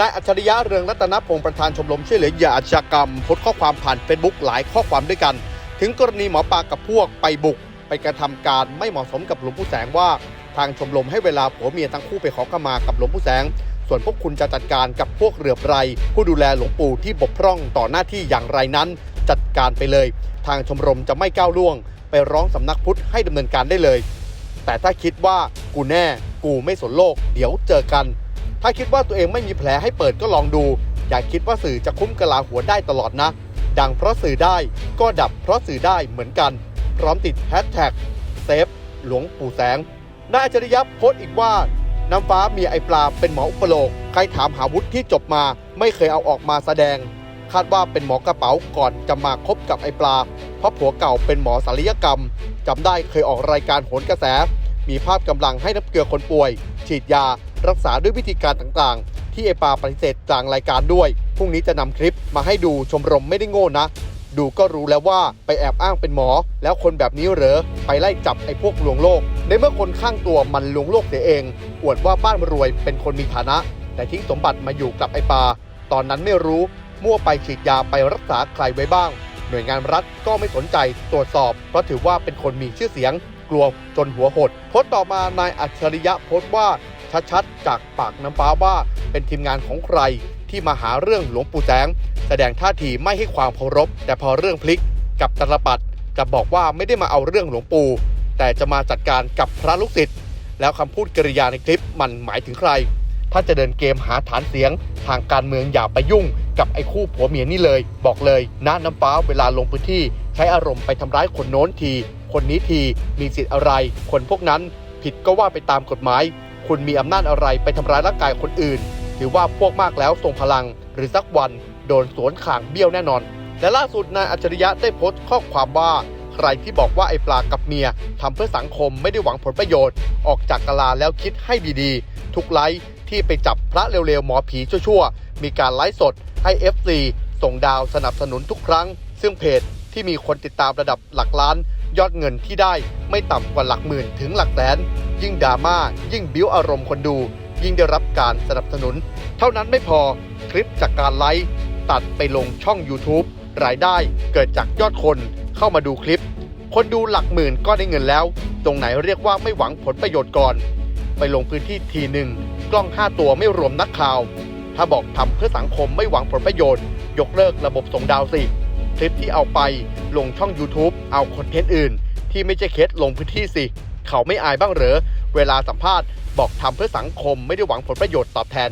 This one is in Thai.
นายอัจฉริยะเรืองรัตนพงศ์ประธานชมรมช่วยเหลือเหยื่ออาชญากรรมโพสต์ข้อความผ่านเฟซบุ๊กหลายข้อความด้วยกัน ถึงกรณีหมอปลากับพวกไปบุก ไปกระทำการไม่เหมาะสมกับหลวงปู่แสงว่า ทางชมรมให้เวลาผัวเมียทั้งคู่ไปขอขมากับหลวงปู่แสง ส่วนพวกคุณจะจัดการกับพวกเรือไพรผู้ดูแลหลวงปู่ที่บกพร่องต่อหน้าที่อย่างไรนั้น จัดการไปเลย ทางชมรมจะไม่ก้าวล่วง ไปร้องสำนักพุทธให้ดำเนินการได้เลย แต่ถ้าคิดว่ากูแน่ กูไม่สนโลก เดี๋ยวเจอกัน ถ้าคิดว่าตัวเองไม่มีแผลให้เปิดก็ลองดู อย่าคิดว่าสื่อจะคุ้มกะลาหัวได้ตลอดนะ ดังเพราะสื่อได้ก็ดับเพราะสื่อได้เหมือนกัน พร้อมติดแฮชแท็กเซฟหลวงปู่แสงนายอัจฉริยะโพสต์อีกว่าน้ำฟ้ามีไอปลาเป็นหมออุปโลก ใครถามหาวุฒิที่จบมาไม่เคยเอาออกมาแสดง คาดว่าเป็นหมอกระเป๋าก่อนจะมาคบกับไอปลา เพราะผัวเก่าเป็นหมอศัลยกรรมจำได้เคยออกรายการโหนกระแส มีภาพกำลังให้น้ำเกลือคนป่วย ฉีดยา รักษาด้วยวิธีการต่างๆ ที่ไอปาปฏิเสธกลางรายการด้วย พรุ่งนี้จะนำคลิปมาให้ดูชมรมไม่ได้โง่นะ ดูก็รู้แล้วว่าไปแอบอ้างเป็นหมอ แล้วคนแบบนี้เหรอ ไปไล่จับไอ้พวกลวงโลก ในเมื่อคนข้างตัวมันลวงโลกเสียเอง อวดว่าบ้านรวยเป็นคนมีฐานะ แต่ทิ้งสมบัติมาอยู่กับไอ้ปา ตอนนั้นไม่รู้ มั่วไปฉีดยาไปรักษาใครไว้บ้าง หน่วยงานรัฐก็ไม่สนใจตรวจสอบ เพราะถือว่าเป็นคนมีชื่อเสียงกลัวจนหัวหดโพสต์ต่อมานายอัจฉริยะโพสต์ว่า ชัดๆ จากปากน้ำฟ้าว่าเป็นทีมงานของใครที่มาหาเรื่องหลวงปู่แสง แสดงท่าทีไม่ให้ความเคารพ แต่พอเรื่องพลิกกับตลปัดกลับบอกว่าไม่ได้มาเอาเรื่องหลวงปู่ แต่จะมาจัดการกับพระลูกศิษย์แล้วคำพูดกริยาในคลิปมันหมายถึงใครถ้าจะเดินเกมหาฐานเสียง ทางการเมืองอย่าไปยุ่ง กับไอ้คู่ผัวเมียนี่เลย บอกเลยนะน้ำฟ้าเวลาลงพื้นที่ ใช้อารมณ์ไปทำร้ายคนโน้นที คนนี้ทีมีสิทธิ์อะไร คนพวกนั้นผิดก็ว่าไปตามกฎหมาย คุณมีอำนาจอะไรไปทำร้ายร่างกายคนอื่น ถือว่าพวกมากแล้วทรงพลัง หรือสักวันโดนสวนขางเบี้ยวแน่นอน และล่าสุดนายอัจฉริยะได้โพสต์ข้อความว่า ใครที่บอกว่าไอ้ปลากับเมียทำเพื่อสังคมไม่ได้หวังผลประโยชน์ ออกจากกลาแล้วคิดให้ดีๆ ทุกไลฟ์ที่ไปจับพระเร็วๆหมอผีชั่วๆ มีการไลฟ์สดให้ FC ส่งดาวสนับสนุนทุกครั้ง ซึ่งเพจที่มีคนติดตามระดับหลักล้าน ยอดเงินที่ได้ไม่ต่ำกว่าหลักหมื่นถึงหลักแสน ยิ่งดราม่ายิ่งบิ้วอารมณ์คนดู ยิ่งได้รับการสนับสนุน เท่านั้นไม่พอคลิปจากการไลฟ์ตัดไปลงช่อง YouTube รายได้เกิดจากยอดคนเข้ามาดูคลิป คนดูหลักหมื่นก็ได้เงินแล้ว ตรงไหนเรียกว่าไม่หวังผลประโยชน์ก่อน ไปลงพื้นที่ทีหนึ่งกล้อง 5 ตัวไม่รวมนักข่าว ถ้าบอกทำเพื่อสังคมไม่หวังผลประโยชน์ ยกเลิกระบบส่งดาวสิ คลิปที่เอาไปลงช่อง YouTube เอาคอนเทนต์อื่น ที่ไม่ใช่เคสลงพื้นที่สิ เขาไม่อายบ้างเหรอ เวลาสัมภาษณ์บอกทำเพื่อสังคมไม่ได้หวังผลประโยชน์ตอบแทน